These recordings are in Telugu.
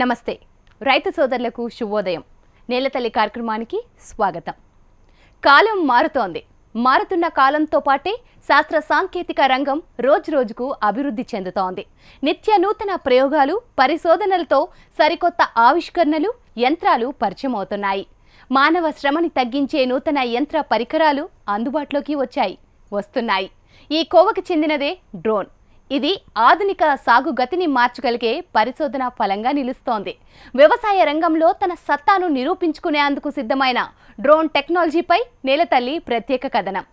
నమస్తే. రైతు సోదరులకు శుభోదయం. నేలతల్లి కార్యక్రమానికి స్వాగతం. కాలం మారుతోంది. మారుతున్న కాలంతో పాటే శాస్త్ర సాంకేతిక రంగం రోజురోజుకు అభివృద్ధి చెందుతోంది. నిత్య నూతన ప్రయోగాలు పరిశోధనలతో సరికొత్త ఆవిష్కరణలు యంత్రాలు పరిచయం అవుతున్నాయి మానవ శ్రమని తగ్గించే నూతన యంత్ర పరికరాలు అందుబాటులోకి వచ్చాయి వస్తున్నాయి. ఈ కోవకు చెందినదే డ్రోన్. ఇది ఆధునిక సాగు గతిని మార్చగలిగే పరిశోధన ఫలంగా నిలుస్తోంది. వ్యవసాయ రంగంలో తన సత్తాను నిరూపించుకునేందుకు సిద్ధమైన డ్రోన్ టెక్నాలజీపై నేలతల్లి ప్రత్యేక కథనం.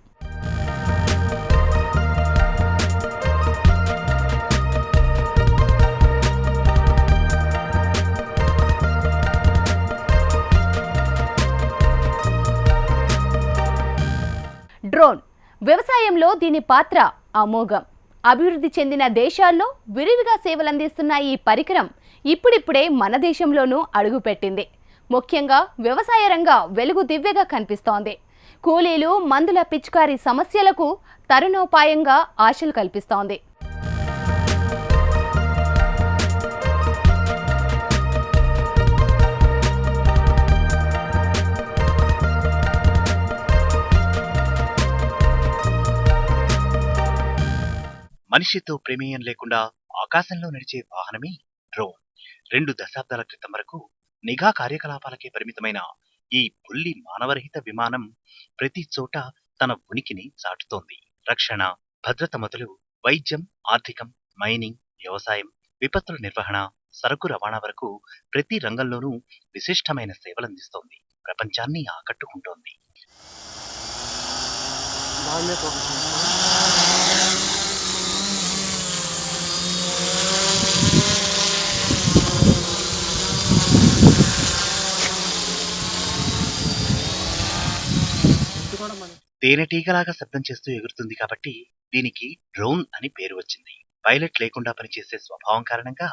డ్రోన్. వ్యవసాయంలో దీని పాత్ర అమోఘం. అభివృద్ధి చెందిన దేశాల్లో విరివిగా సేవలందిస్తున్న ఈ పరికరం ఇప్పుడిప్పుడే మన దేశంలోనూ అడుగుపెట్టింది. ముఖ్యంగా వ్యవసాయ రంగ వెలుగు దివ్యగా కనిపిస్తోంది. కూలీలు మందుల పిచికారీ సమస్యలకు తరుణోపాయంగా ఆశలు కల్పిస్తోంది. మనిషితో ప్రమేయం లేకుండా ఆకాశంలో నడిచే వాహనమే డ్రోన్. రెండు దశాబ్దాల క్రితం వరకు నిఘా కార్యకలాపాలకే పరిమితమైన ఈ బుల్లి మానవరహిత విమానం ప్రతి చోట తన ఉనికిని చాటుతోంది. రక్షణ భద్రత మొదలు వైద్యం ఆర్థికం మైనింగ్ వ్యవసాయం విపత్తుల నిర్వహణ సరుకు రవాణా వరకు ప్రతి రంగంలోనూ విశిష్టమైన సేవలందిస్తోంది. ప్రపంచాన్ని ఆకట్టుకుంటోంది. తేనెటీగలాగా శబ్దం చేస్తూ ఎగురుతుంది కాబట్టి దీనికి డ్రోన్ అని పేరు వచ్చింది. పైలట్ లేకుండా పనిచేసే స్వభావం కారణంగా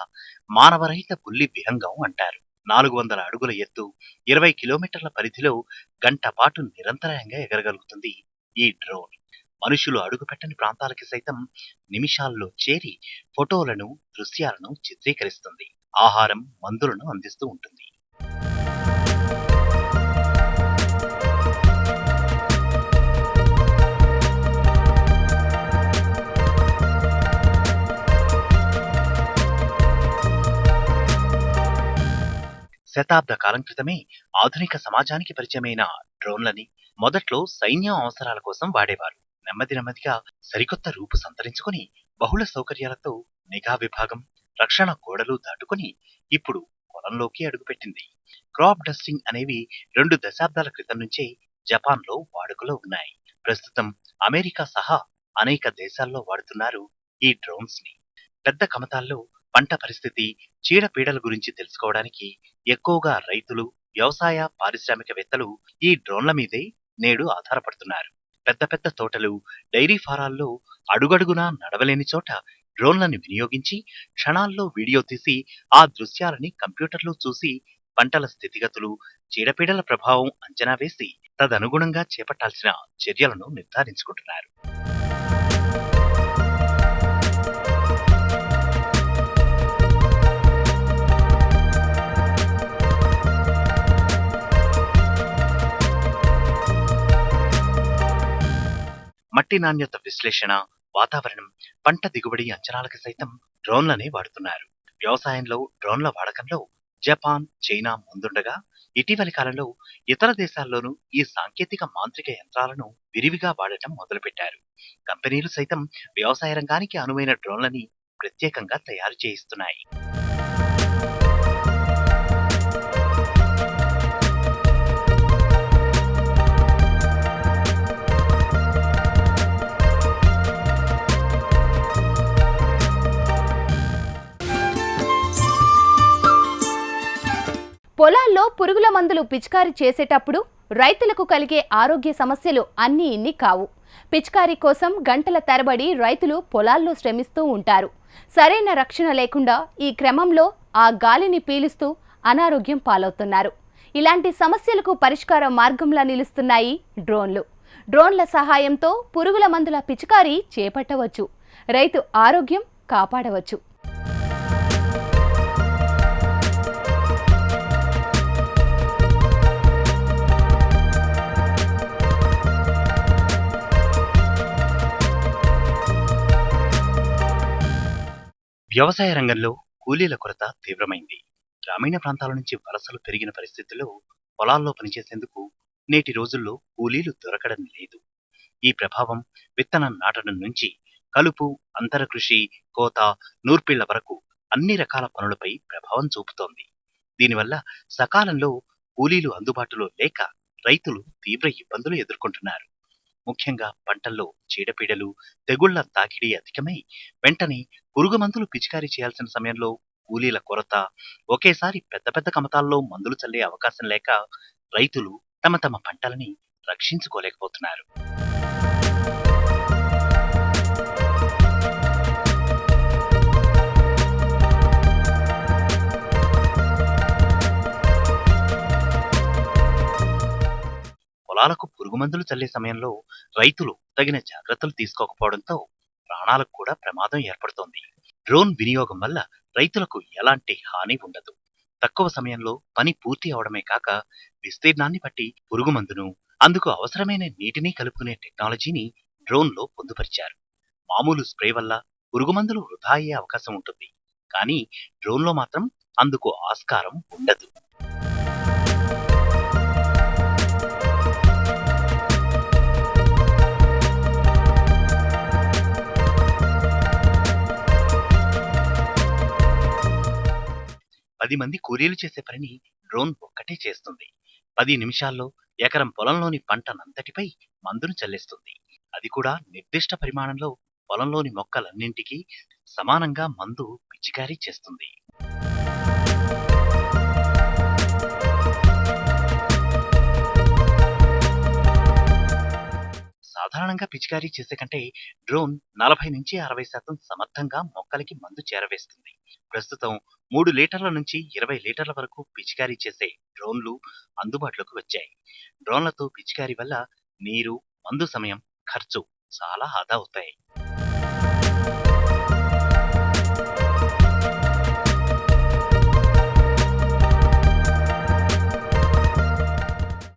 మానవరహిత బుల్లి విహంగం అంటారు. నాలుగు వందల అడుగుల ఎత్తు ఇరవై కిలోమీటర్ల పరిధిలో గంట పాటు నిరంతరాయంగా ఎగరగలుగుతుంది ఈ డ్రోన్. మనుషులు అడుగుపెట్టని ప్రాంతాలకి సైతం నిమిషాల్లో చేరి ఫోటోలను దృశ్యాలను చిత్రీకరిస్తుంది. ఆహారం మందులను అందిస్తూ ఉంటుంది. శతాబ్ద కాలం క్రితమే ఆధునిక సమాజానికి పరిచయమైన డ్రోన్లని మొదట్లో సైన్యం అవసరాల కోసం వాడేవారు. నెమ్మది నెమ్మదిగా సరికొత్త రూపు సంతరించుకుని బహుళ సౌకర్యాలతో నిఘా విభాగం రక్షణ గోడలు దాటుకుని ఇప్పుడు పొలంలోకి అడుగుపెట్టింది. క్రాప్ డస్టింగ్ అనేవి రెండు దశాబ్దాల క్రితం నుంచే జపాన్లో వాడుకలో ఉన్నాయి. ప్రస్తుతం అమెరికా సహా అనేక దేశాల్లో వాడుతున్నారు ఈ డ్రోన్స్ని పెద్ద కమతాల్లో పంట పరిస్థితి చీడపీడల గురించి తెలుసుకోవడానికి ఎక్కువగా రైతులు వ్యవసాయ పారిశ్రామికవేత్తలు ఈ డ్రోన్ల మీదే నేడు ఆధారపడుతున్నారు. పెద్ద పెద్ద తోటలు డైరీ ఫారాల్లో అడుగడుగునా నడవలేని చోట డ్రోన్లను వినియోగించి క్షణాల్లో వీడియో తీసి ఆ దృశ్యాలని కంప్యూటర్లో చూసి పంటల స్థితిగతులు చీడపీడల ప్రభావం అంచనా వేసి తదనుగుణంగా చేపట్టాల్సిన చర్యలను నిర్ధారించుకుంటున్నారు. మట్టి నాణ్యత విశ్లేషణ వాతావరణం పంట దిగుబడి అంచనాలకు సైతం డ్రోన్లనే వాడుతున్నారు. వ్యవసాయంలో డ్రోన్ల వాడకంలో జపాన్ చైనా ముందుండగా ఇటీవలి కాలంలో ఇతర దేశాల్లోనూ ఈ సాంకేతిక మాంత్రిక యంత్రాలను విరివిగా వాడటం మొదలుపెట్టారు. కంపెనీలు సైతం వ్యవసాయ రంగానికి అనువైన డ్రోన్లని ప్రత్యేకంగా తయారు చేయిస్తున్నాయి. పొలాల్లో పురుగుల మందులు పిచికారీ చేసేటప్పుడు రైతులకు కలిగే ఆరోగ్య సమస్యలు అన్నీ ఇన్ని కావు. పిచికారీ కోసం గంటల తరబడి రైతులు పొలాల్లో శ్రమిస్తూ ఉంటారు. సరైన రక్షణ లేకుండా ఈ క్రమంలో ఆ గాలిని పీలుస్తూ అనారోగ్యం పాలవుతున్నారు. ఇలాంటి సమస్యలకు పరిష్కార మార్గంలా నిలుస్తున్నాయి డ్రోన్లు. డ్రోన్ల సహాయంతో పురుగుల మందుల పిచికారీ చేపట్టవచ్చు. రైతు ఆరోగ్యం కాపాడవచ్చు. వ్యవసాయ రంగంలో కూలీల కొరత తీవ్రమైంది. గ్రామీణ ప్రాంతాల నుంచి వలసలు పెరిగిన పరిస్థితుల్లో పొలాల్లో పనిచేసేందుకు నేటి రోజుల్లో కూలీలు దొరకడం లేదు. ఈ ప్రభావం విత్తనం నాటడం నుంచి కలుపు అంతర కృషి కోత నూర్పిళ్ళ వరకు అన్ని రకాల పనులపై ప్రభావం చూపుతోంది. దీనివల్ల సకాలంలో కూలీలు అందుబాటులో లేక రైతులు తీవ్ర ఇబ్బందులు ఎదుర్కొంటున్నారు. ముఖ్యంగా పంటల్లో చీడపీడలు తెగుళ్ళ తాకిడి అధికమై వెంటనే పురుగు మందులు పిచికారీ చేయాల్సిన సమయంలో కూలీల కొరత ఒకేసారి పెద్ద పెద్ద కమతాల్లో మందులు చల్లే అవకాశం లేక రైతులు తమ తమ పంటలని రక్షించుకోలేకపోతున్నారు. పొలాలకు పురుగు మందులు చల్లే సమయంలో రైతులు తగిన జాగ్రత్తలు తీసుకోకపోవడంతో ప్రాణాలకు కూడా ప్రమాదం ఏర్పడుతోంది. డ్రోన్ వినియోగం వల్ల రైతులకు ఎలాంటి హాని ఉండదు. తక్కువ సమయంలో పని పూర్తి అవడమే కాక విస్తీర్ణాన్ని బట్టి పురుగు మందును అందుకు అవసరమైన నీటిని కలుపుకునే టెక్నాలజీని డ్రోన్లో పొందుపరిచారు. మామూలు స్ప్రే వల్ల పురుగు మందులు వృధా అయ్యే అవకాశం ఉంటుంది. కానీ డ్రోన్లో మాత్రం అందుకు ఆస్కారం ఉండదు. పది మంది కూలీలు చేసే పనిని డ్రోన్ ఒక్కటే చేస్తుంది. పది నిమిషాల్లో ఎకరం పొలంలోని పంటనంతటిపై మందును చల్లేస్తుంది. అది కూడా నిర్దిష్ట పరిమాణంలో పొలంలోని మొక్కలన్నింటికీ సమానంగా మందు పిచికారీ చేస్తుంది. సాధారణంగా పిచికారీ చేసే కంటే డ్రోన్ నలభై నుంచి అరవై శాతం సమర్థంగా మొక్కలకి మందు చేరవేస్తుంది. ప్రస్తుతం మూడు లీటర్ల నుంచి ఇరవై లీటర్ల వరకు పిచికారీ చేసే డ్రోన్లు అందుబాటులోకి వచ్చాయి. డ్రోన్లతో పిచికారీ వల్ల నీరు మందు సమయం ఖర్చు చాలా ఆదా అవుతాయి.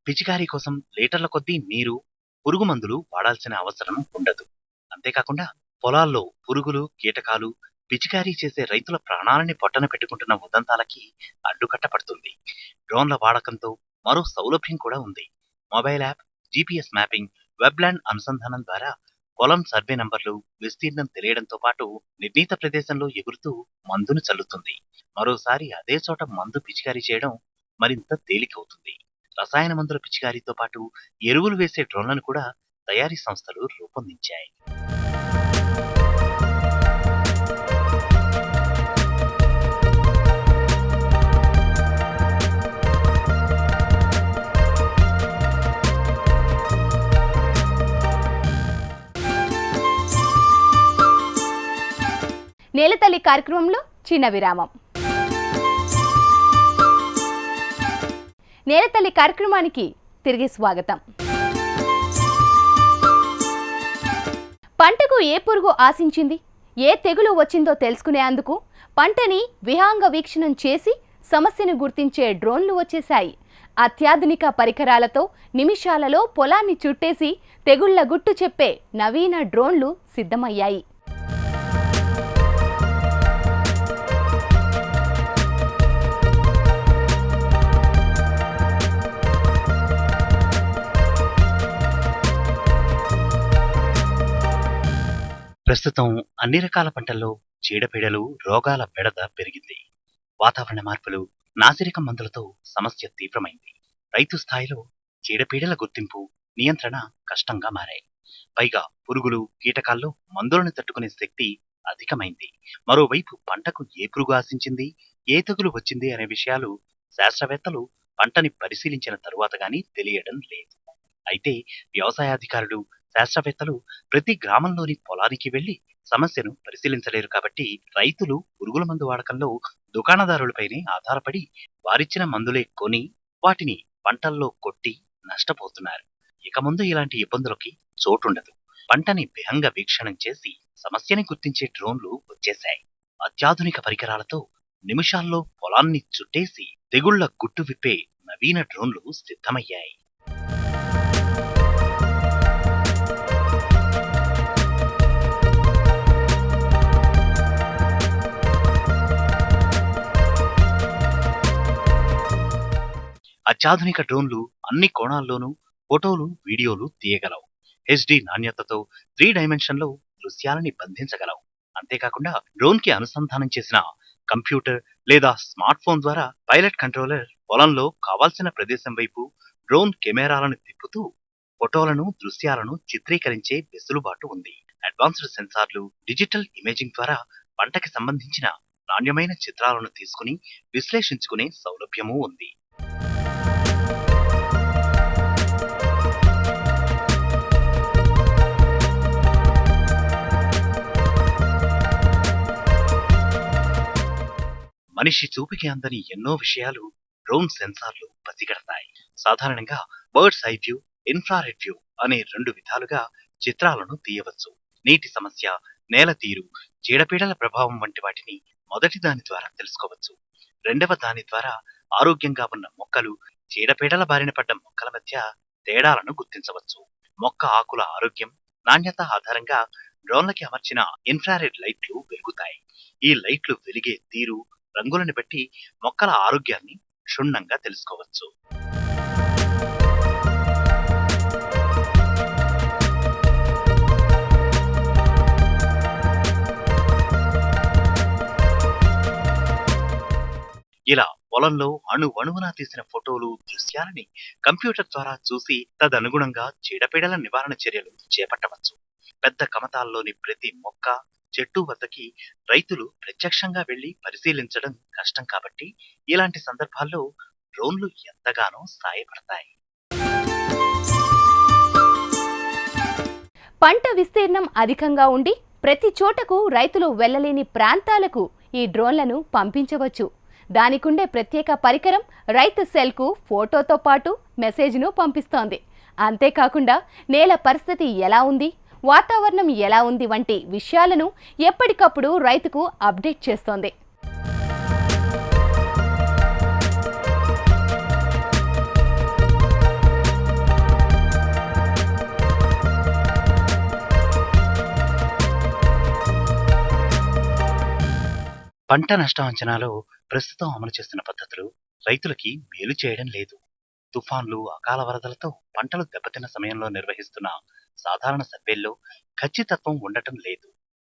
పిచికారీ కోసం లీటర్ల కొద్దీ నీరు పురుగు మందులు వాడాల్సిన అవసరం ఉండదు. అంతేకాకుండా పొలాల్లో పురుగులు కీటకాలు పిచికారీ చేసే రైతుల ప్రాణాలని పొట్టన పెట్టుకుంటున్న ఉదంతాలకి అడ్డుకట్టపడుతుంది డ్రోన్ల వాడకంతో మరో సౌలభ్యం కూడా ఉంది. Mobile app GPS mapping Webland అనుసంధానం ద్వారా పొలం సర్వే నంబర్లు విస్తీర్ణం తెలియడంతో పాటు నిర్ణీత ప్రదేశంలో ఎగురుతూ మందును చల్లుతుంది. మరోసారి అదే చోట మందు పిచికారీ చేయడం మరింత తేలికవుతుంది. రసాయన మందుల పిచికారీతో పాటు ఎరువులు వేసే డ్రోన్లను కూడా తయారీ సంస్థలు రూపొందించాయి. నేలతల్లి కార్యక్రమంలో చిన్న విరామం. నేలతల్లి కార్యక్రమానికి తిరిగి స్వాగతం. పంటకు ఏ పురుగు ఆశించింది? ఏ తెగులు వచ్చిందో తెలుసుకునేందుకు పంటని విహాంగ వీక్షణం చేసి సమస్యను గుర్తించే డ్రోన్లు వచ్చేశాయి. అత్యాధునిక పరికరాలతో నిమిషాలలో పొలాన్ని చుట్టేసి తెగుళ్ళ గుట్టు చెప్పే నవీన డ్రోన్లు సిద్ధమయ్యాయి. ప్రస్తుతం అన్ని రకాల పంటల్లో చీడపీడలు రోగాల బెడద పెరిగింది. వాతావరణ మార్పులు నాసిరకం మందులతో సమస్య తీవ్రమైంది. రైతు స్థాయిలో చీడపీడల గుర్తింపు నియంత్రణ కష్టంగా మారాయి. పైగా పురుగులు కీటకాల్లో మందులను తట్టుకునే శక్తి అధికమైంది. మరోవైపు పంటకు ఏ పురుగు ఆశించింది ఏ తెగులు వచ్చింది అనే విషయాలు శాస్త్రవేత్తలు పంటని పరిశీలించిన తరువాత గాని తెలియడం లేదు. అయితే వ్యవసాయాధికారులు శాస్త్రవేత్తలు ప్రతి గ్రామంలోని పొలానికి వెళ్ళి సమస్యను పరిశీలించలేరు కాబట్టి రైతులు పురుగుల మందు వాడకంలో దుకాణదారులపైనే ఆధారపడి వారిచ్చిన మందులే కొని వాటిని పంటల్లో కొట్టి నష్టపోతున్నారు. ఇక ముందు ఇలాంటి ఇబ్బందులకి చోటుండదు. పంటని విహంగ వీక్షణం చేసి సమస్యని గుర్తించే డ్రోన్లు వచ్చేశాయి. అత్యాధునిక పరికరాలతో నిమిషాల్లో పొలాన్ని చుట్టేసి తెగుళ్ళ గుట్టు విప్పే నవీన డ్రోన్లు సిద్ధమయ్యాయి. అత్యాధునిక డ్రోన్లు అన్ని కోణాల్లోనూ ఫోటోలు వీడియోలు తీయగలవు. హెచ్డి నాణ్యతతో త్రీ డైమెన్షన్లో దృశ్యాలని బంధించగలవు. అంతేకాకుండా డ్రోన్కి అనుసంధానం చేసిన కంప్యూటర్ లేదా స్మార్ట్ ఫోన్ ద్వారా పైలట్ కంట్రోలర్ పొలంలో కావాల్సిన ప్రదేశం వైపు డ్రోన్ కెమెరాలను తిప్పుతూ ఫోటోలను దృశ్యాలను చిత్రీకరించే వెసులుబాటు ఉంది. అడ్వాన్స్డ్ సెన్సార్లు డిజిటల్ ఇమేజింగ్ ద్వారా పంటకి సంబంధించిన నాణ్యమైన చిత్రాలను తీసుకుని విశ్లేషించుకునే సౌలభ్యమూ ఉంది. మనిషి చూపుకి అందని ఎన్నో విషయాలు డ్రోన్ సెన్సార్లు పసిగడతాయి. సాధారణంగా birds eye view infrared view అనే రెండు విధాలుగా చిత్రాలను తీయవచ్చు. నీటి సమస్య నేల తీరు చీడపీడల ప్రభావం వంటి వాటిని మొదటి దాని ద్వారా తెలుసుకోవచ్చు. రెండవ దాని ద్వారా ఆరోగ్యంగా ఉన్న మొక్కలు చీడపీడల బారిన పడ్డ మొక్కల మధ్య తేడాలను గుర్తించవచ్చు. మొక్క ఆకుల ఆరోగ్యం నాణ్యత ఆధారంగా డ్రోన్లకి అమర్చిన ఇన్ఫ్రారెడ్ లైట్లు వెలుగుతాయి. ఈ లైట్లు వెలిగే తీరు రంగులను బట్టి మొక్కల ఆరోగ్యాన్ని క్షుణ్ణంగా తెలుసుకోవచ్చు. ఇలా పొలంలో అణు అణువున తీసిన ఫోటోలు దృశ్యాలని కంప్యూటర్ ద్వారా చూసి తదనుగుణంగా చీడపీడల నివారణ చర్యలు చేపట్టవచ్చు. పెద్ద కమతాల్లోని ప్రతి మొక్క చెట్టు వద్దకి రైతులు ప్రత్యక్షంగా వెళ్ళి పరిశీలించడం కష్టం కాబట్టి ఇలాంటి సందర్భాల్లో డ్రోన్లు ఎంతగానో సాయపడతాయి. పంట విస్తీర్ణం అధికంగా ఉండి ప్రతి చోటకు రైతులు వెళ్ళలేని ప్రాంతాలకు ఈ డ్రోన్లను పంపించవచ్చు. దానికుండే ప్రత్యేక పరికరం రైతు సెల్కు ఫోటోతో పాటు మెసేజ్ను పంపిస్తోంది. అంతేకాకుండా నేల పరిస్థితి ఎలా ఉంది? వాతావరణం ఎలా ఉంది వంటి విషయాలను ఎప్పటికప్పుడు రైతుకు అప్డేట్ చేస్తోంది. పంట నష్టం అంచనాలో ప్రస్తుతం అమలు చేస్తున్న పద్ధతులు రైతులకి మేలు చేయడం లేదు. తుఫాన్లు అకాల వరదలతో పంటలు దెబ్బతిన్న సమయంలో నిర్వహిస్తున్న సాధారణ సర్వేల్లో ఖచ్చితత్వం ఉండటం లేదు.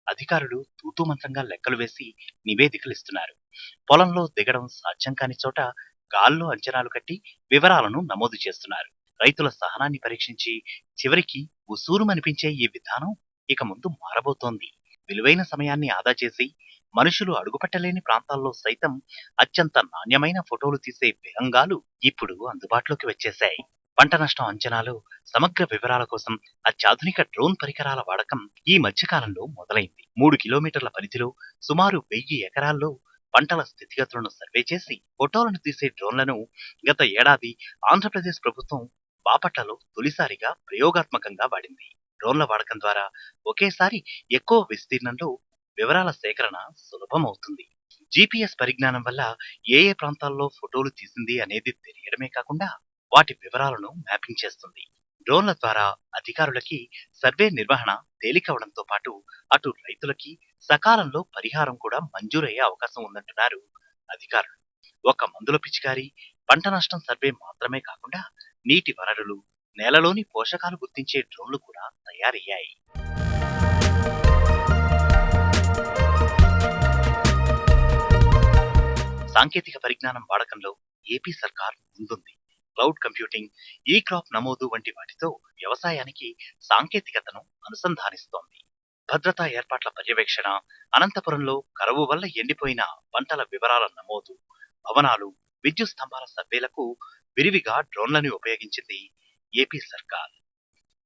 అధికారులు తూతుమంత్రంగా లెక్కలు వేసి నివేదికలు ఇస్తున్నారు పొలంలో దిగడం సాధ్యం కాని చోట గాల్లో అంచనాలు కట్టి వివరాలను నమోదు చేస్తున్నారు. రైతుల సహనాన్ని పరీక్షించి చివరికి ఉసూరుమనిపించే ఈ విధానం ఇక ముందు మారబోతోంది. విలువైన సమయాన్ని ఆదా చేసి మనుషులు అడుగుపెట్టలేని ప్రాంతాల్లో సైతం అత్యంత నాణ్యమైన ఫోటోలు తీసే విహంగాలు ఇప్పుడు అందుబాటులోకి వచ్చేశాయి. పంట నష్టం అంచనాలు సమగ్ర వివరాల కోసం అత్యాధునిక డ్రోన్ పరికరాల వాడకం ఈ మధ్యకాలంలో మొదలైంది. మూడు కిలోమీటర్ల పరిధిలో సుమారు వెయ్యి ఎకరాల్లో పంటల స్థితిగతులను సర్వే చేసి ఫోటోలను తీసే డ్రోన్లను గత ఏడాది ఆంధ్రప్రదేశ్ ప్రభుత్వం బాపట్లలో తొలిసారిగా ప్రయోగాత్మకంగా వాడింది. డ్రోన్ల వాడకం ద్వారా ఒకేసారి ఎక్కువ విస్తీర్ణంలో వివరాల సేకరణ సులభమవుతుంది. జీపీఎస్ పరిజ్ఞానం వల్ల ఏ ఏ ప్రాంతాల్లో ఫోటోలు తీసింది అనేది తెలియడమే కాకుండా వాటి వివరాలను మ్యాపింగ్ చేస్తుంది. డ్రోన్ల ద్వారా అధికారులకి సర్వే నిర్వహణ తేలికవడంతో పాటు అటు రైతులకి సకాలంలో పరిహారం కూడా మంజూరయ్యే అవకాశం ఉందంటున్నారు అధికారులు. ఒక మందుల పిచికారి పంట నష్టం సర్వే మాత్రమే కాకుండా నీటి వనరులు నేలలోని పోషకాలు గుర్తించే డ్రోన్లు కూడా తయారయ్యాయి. సాంకేతిక పరిజ్ఞానం వాడకంలో ఏపీ సర్కార్ ముందుంది. క్లౌడ్ కంప్యూటింగ్ ఈ క్రాప్ నమోదు వంటి వాటితో వ్యవసాయానికి సాంకేతికతను అనుసంధానిస్తోంది. భద్రతా ఏర్పాట్ల పర్యవేక్షణ అనంతపురంలో కరువు వల్ల ఎండిపోయిన పంటల వివరాల నమోదు భవనాలు విద్యుత్ స్తంభాల సర్వేలకు విరివిగా డ్రోన్లను ఉపయోగించింది ఏపీ సర్కార్.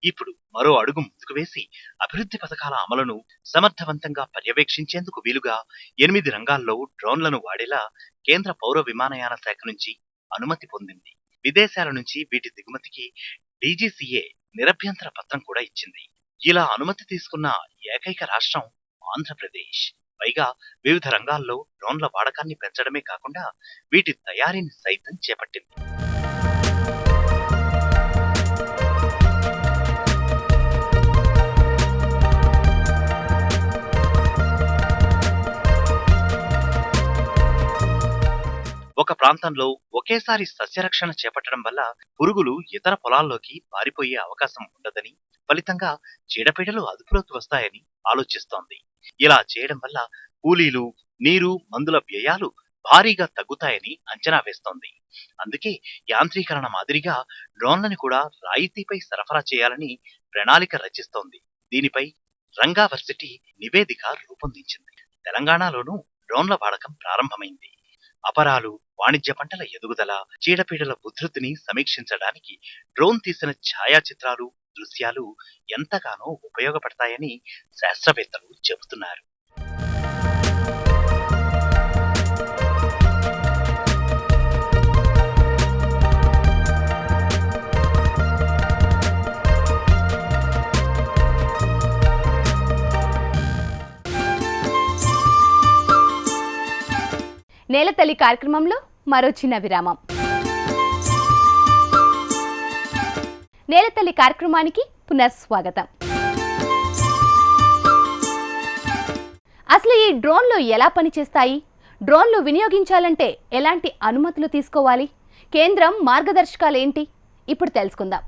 ఇప్పుడు మరో అడుగు ముందుకు వేసి అభివృద్ధి పథకాల అమలును సమర్థవంతంగా పర్యవేక్షించేందుకు వీలుగా ఎనిమిది రంగాల్లో డ్రోన్లను వాడేలా కేంద్ర పౌర విమానయాన శాఖ నుంచి అనుమతి పొందింది. విదేశాల నుంచి వీటి దిగుమతికి డీజీసీఏ నిరభ్యంతర పత్రం కూడా ఇచ్చింది. ఇలా అనుమతి తీసుకున్న ఏకైక రాష్ట్రం ఆంధ్రప్రదేశ్. పైగా వివిధ రంగాల్లో డ్రోన్ల వాడకాన్ని పెంచడమే కాకుండా వీటి తయారీని సైతం చేపట్టింది. ఒక ప్రాంతంలో ఒకేసారి సస్యరక్షణ చేపట్టడం వల్ల పురుగులు ఇతర పొలాల్లోకి పారిపోయే అవకాశం ఉండదని ఫలితంగా చీడపీడలు అదుపులోకి వస్తాయని ఆలోచిస్తోంది. ఇలా చేయడం వల్ల కూలీలు నీరు మందుల వ్యయాలు భారీగా తగ్గుతాయని అంచనా వేస్తోంది. అందుకే యాంత్రీకరణ మాదిరిగా డ్రోన్లను కూడా రాయితీపై సరఫరా చేయాలని ప్రణాళిక రచిస్తోంది. దీనిపై రంగా వర్సిటీ నివేదిక రూపొందించింది. తెలంగాణలోనూ డ్రోన్ల వాడకం ప్రారంభమైంది. అపరాలు వాణిజ్య పంటల ఎదుగుదల చీడపీడల ఉధృతిని సమీక్షించడానికి డ్రోన్ తీసిన ఛాయాచిత్రాలు దృశ్యాలు ఎంతగానో ఉపయోగపడతాయని శాస్త్రవేత్తలు చెబుతున్నారు. నేలతల్లి కార్యక్రమంలో మరో చిన్న విరామం. నేలతల్లి కార్యక్రమానికి పునఃస్వాగతం. అసలు ఈ డ్రోన్లు ఎలా పనిచేస్తాయి? డ్రోన్లు వినియోగించాలంటే ఎలాంటి అనుమతులు తీసుకోవాలి? కేంద్రం మార్గదర్శకాలు ఏంటి ఇప్పుడు తెలుసుకుందాం.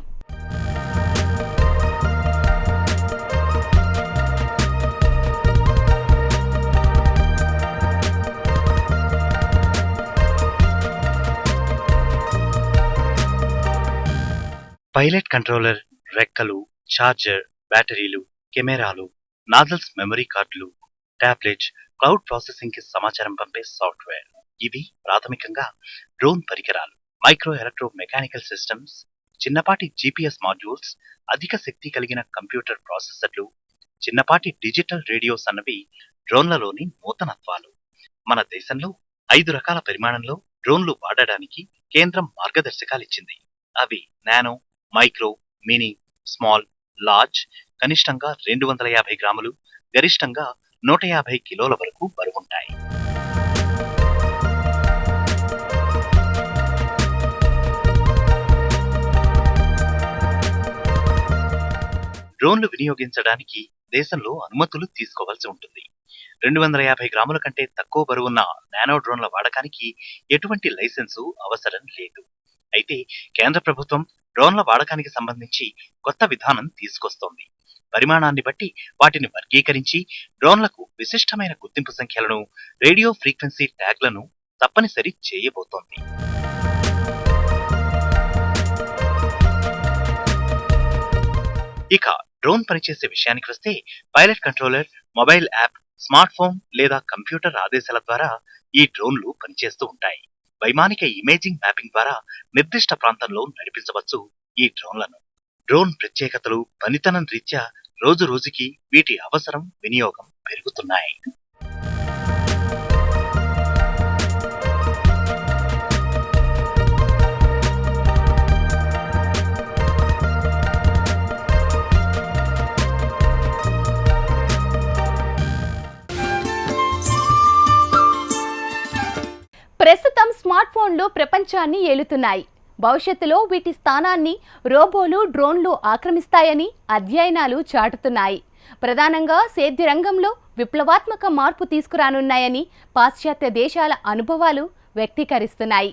పైలట్ కంట్రోలర్ రెక్కలు ఛార్జర్ బ్యాటరీలు కెమెరాలు నాజల్స్ మెమరీ కార్డులు టాబ్లెట్ క్లౌడ్ ప్రాసెసింగ్కి సమాచారం పంపే సాఫ్ట్వేర్. ఇవి ప్రాథమికంగా డ్రోన్ పరికరాలు మైక్రో ఎలక్ట్రో మెకానికల్ సిస్టమ్స్ చిన్నపాటి జీపీఎస్ మాడ్యూల్స్ అధిక శక్తి కలిగిన కంప్యూటర్ ప్రాసెసర్లు చిన్నపాటి డిజిటల్ రేడియోస్ అన్నవి డ్రోన్లలోని నూతనత్వాలు. మన దేశంలో ఐదు రకాల పరిమాణంలో డ్రోన్లు వాడడానికి కేంద్రం మార్గదర్శకాలు ఇచ్చింది. అవి nano micro mini small large కనిష్టంగా రెండు వందల యాభై గ్రాములు గరిష్టంగా నూట యాభై కిలోల వరకు బరువుంటాయి. డ్రోన్లు వినియోగించడానికి దేశంలో అనుమతులు తీసుకోవాల్సి ఉంటుంది. రెండు వందల యాభై గ్రాముల కంటే తక్కువ బరువున్న నానో డ్రోన్ల వాడకానికి ఎటువంటి లైసెన్సు అవసరం లేదు. అయితే కేంద్ర ప్రభుత్వం డ్రోన్ల వాడకానికి సంబంధించి కొత్త విధానం తీసుకొస్తోంది. పరిమాణాన్ని బట్టి వాటిని వర్గీకరించి డ్రోన్లకు విశిష్టమైన గుర్తింపు సంఖ్యలను రేడియో ఫ్రీక్వెన్సీ ట్యాగ్లను తప్పనిసరి చేయబోతోంది. ఇక డ్రోన్ పనిచేసే విషయానికి వస్తే pilot controller mobile app smart phone లేదా కంప్యూటర్ ఆదేశాల ద్వారా ఈ డ్రోన్లు పనిచేస్తూ ఉంటాయి. వైమానిక ఇమేజింగ్ మ్యాపింగ్ ద్వారా నిర్దిష్ట ప్రాంతంలో నడిపించవచ్చు ఈ డ్రోన్లను. డ్రోన్ ప్రత్యేకతలు పనితనం రీత్యా రోజు రోజుకి వీటి అవసరం వినియోగం పెరుగుతున్నాయి. ప్రస్తుతం స్మార్ట్ ఫోన్లు ప్రపంచాన్ని ఏలుతున్నాయి. భవిష్యత్తులో వీటి స్థానాన్ని రోబోలు డ్రోన్లు ఆక్రమిస్తాయని అధ్యయనాలు చాటుతున్నాయి. ప్రధానంగా సేద్య రంగంలో విప్లవాత్మక మార్పు తీసుకురానున్నాయని పాశ్చాత్య దేశాల అనుభవాలు వ్యక్తీకరిస్తున్నాయి.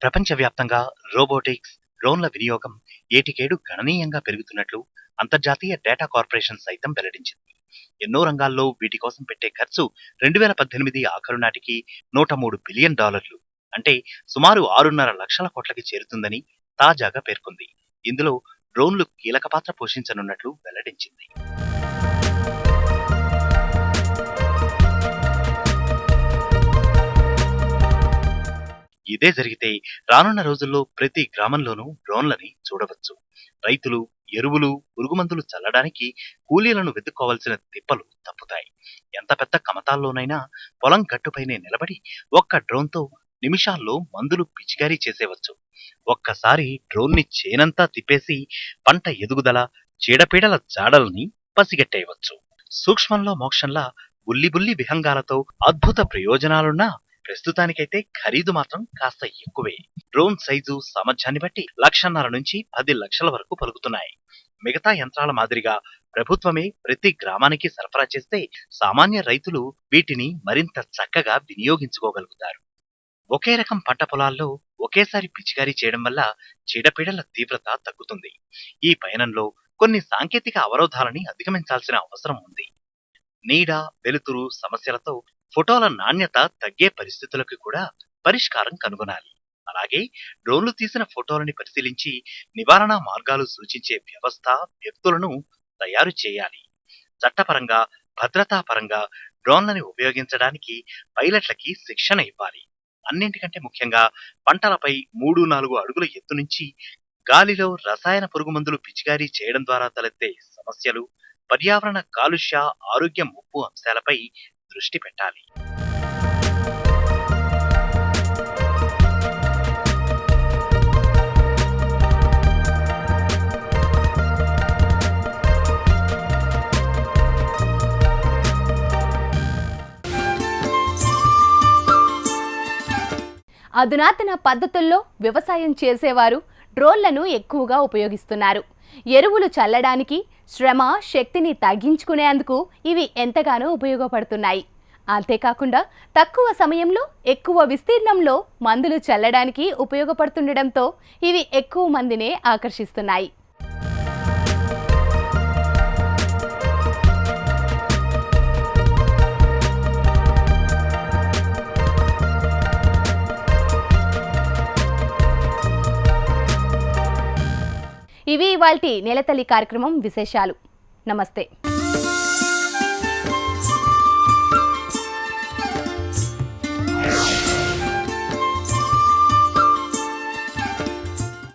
ప్రపంచవ్యాప్తంగా రోబోటిక్స్ డ్రోన్ల వినియోగం ఏటికేడు గణనీయంగా పెరుగుతున్నట్లు అంతర్జాతీయ డేటా కార్పొరేషన్ సైతం వెల్లడించింది. ఎన్నో రంగాల్లో వీటి కోసం పెట్టే ఖర్చు రెండు వేల పద్దెనిమిది ఆఖరు నాటికి నూట మూడు బిలియన్ డాలర్లు. అంటే సుమారు ఆరున్నర లక్షల కోట్లకి చేరుతుందని తాజాగా పేర్కొంది. ఇందులో డ్రోన్లు కీలక పాత్ర పోషించనున్నట్లు వెల్లడించింది. ఇదే జరిగితే రానున్న రోజుల్లో ప్రతి గ్రామంలోనూ డ్రోన్లని చూడవచ్చు. రైతులు ఎరువులు పురుగుమందులు చల్లడానికి కూలీలను వెతుక్కోవాల్సిన తిప్పలు తప్పుతాయి. ఎంత పెద్ద కమతాల్లోనైనా పొలం గట్టుపైనే నిలబడి ఒక్క డ్రోన్తో నిమిషాల్లో మందులు పిచికారీ చేసేవచ్చు. ఒక్కసారి డ్రోన్ని చేనంతా తిప్పేసి పంట ఎదుగుదల చీడపీడల జాడల్ని పసిగట్టేయవచ్చు. సూక్ష్మంలో మోక్షంలా బుల్లి బుల్లి విహంగాలతో అద్భుత ప్రయోజనాలున్న ప్రస్తుతానికైతే ఖరీదు మాత్రం కాస్త ఎక్కువే. డ్రోన్ సైజు సామర్థ్యాన్ని బట్టి లక్షన్నర నుంచి పది లక్షల వరకు పలుకుతున్నాయి. మిగతా యంత్రాల మాదిరిగా ప్రభుత్వమే ప్రతి గ్రామానికి సరఫరా చేస్తే సామాన్య రైతులు వీటిని మరింత చక్కగా వినియోగించుకోగలుగుతారు. ఒకే రకం పంట పొలాల్లో ఒకేసారి పిచికారీ చేయడం వల్ల చీడపీడల తీవ్రత తగ్గుతుంది. ఈ పయనంలో కొన్ని సాంకేతిక అవరోధాలని అధిగమించాల్సిన అవసరం ఉంది. నీడ వెలుతురు సమస్యలతో ఫోటోల నాణ్యత తగ్గే పరిస్థితులకు కూడా పరిష్కారం కనుగొనాలి. అలాగే డ్రోన్లు తీసిన ఫోటోలని పరిశీలించి నివారణ మార్గాలు సూచించే వ్యవస్థ వ్యక్తులను తయారు చేయాలి. చట్టపరంగా భద్రతాపరంగా డ్రోన్లని ఉపయోగించడానికి పైలట్లకి శిక్షణ ఇవ్వాలి. అన్నింటికంటే ముఖ్యంగా పంటలపై మూడు నాలుగు అడుగుల ఎత్తు నుంచి గాలిలో రసాయన పురుగుమందులు పిచికారీ చేయడం ద్వారా తలెత్తే సమస్యలు పర్యావరణ కాలుష్య ఆరోగ్య ముప్పు అంశాలపై దృష్టి పెట్టాలి. అధునాతన పద్ధతుల్లో వ్యవసాయం చేసేవారు డ్రోన్లను ఎక్కువగా ఉపయోగిస్తున్నారు. ఎరువులు చల్లడానికి శ్రమ శక్తిని తగ్గించుకునేందుకు ఇవి ఎంతగానో ఉపయోగపడుతున్నాయి. అంతేకాకుండా తక్కువ సమయంలో ఎక్కువ విస్తీర్ణంలో మందులు చల్లడానికి ఉపయోగపడుతుండటంతో ఇవి ఎక్కువ మందినే ఆకర్షిస్తున్నాయి. ఇవి ఇవాల్టి నెలతల్లి కార్యక్రమం విశేషాలు. నమస్తే.